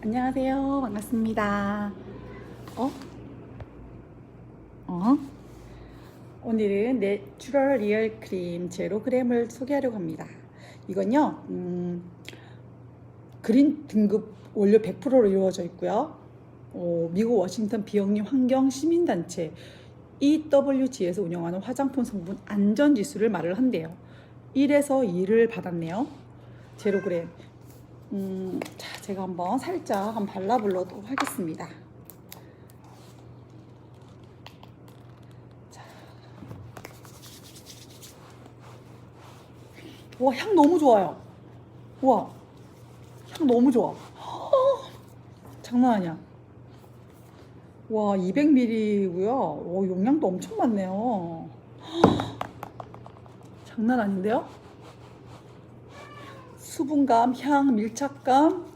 안녕하세요. 반갑습니다. 어? 어? 오늘은 내추럴 리얼 크림 제로 그램을 소개하려고 합니다. 이건요, 음, 그린 등급 원료 100%로 이루어져 있고요. 어, 미국 워싱턴 비영리 환경 시민단체 EWG에서 운영하는 화장품 성분 안전 지수를 말을 한대요. 1에서 2를 받았네요. 제로그램. 음, 자, 제가 한번 살짝 한번 발라보도록 하겠습니다. 자. 와, 향 너무 좋아요. 와, 향 너무 좋아. 허, 장난 아니야. 와, 200ml고요. 오, 용량도 엄청 많네요. 허, 장난 아닌데요? 수분감, 향, 밀착감,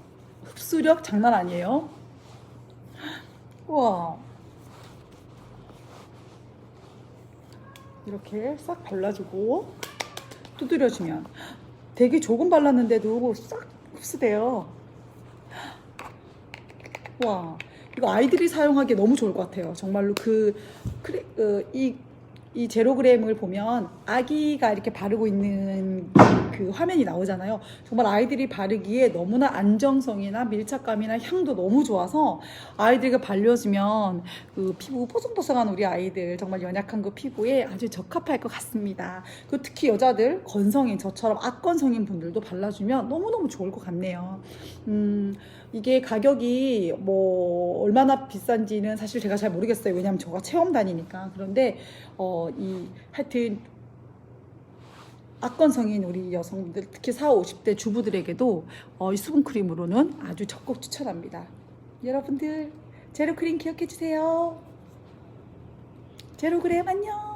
흡수력 장난 아니에요. 와. 이렇게 싹 발라주고 두드려주면 되게 조금 발랐는데도 싹 흡수돼요. 와, 이거 아이들이 사용하기 너무 좋을 것 같아요. 정말로 그, 크레, 그, 이, 이 제로그램을 보면 아기가 이렇게 바르고 있는 그 화면이 나오잖아요. 정말 아이들이 바르기에 너무나 안정성이나 밀착감이나 향도 너무 좋아서 아이들에게 발려주면 그 피부 뽀송뽀송한 우리 아이들 정말 연약한 그 피부에 아주 적합할 것 같습니다. 그 특히 여자들 건성인 저처럼 악건성인 분들도 발라주면 너무너무 좋을 것 같네요. 음, 이게 가격이 뭐 얼마나 비싼지는 사실 제가 잘 모르겠어요. 왜냐하면 저가 체험단이니까. 그런데 어, 이 하여튼 악건성인 우리 여성들 특히 40, 50대 주부들에게도 어, 이 수분 크림으로는 아주 적극 추천합니다. 여러분들 제로 크림 기억해 주세요. 제로 그램 안녕.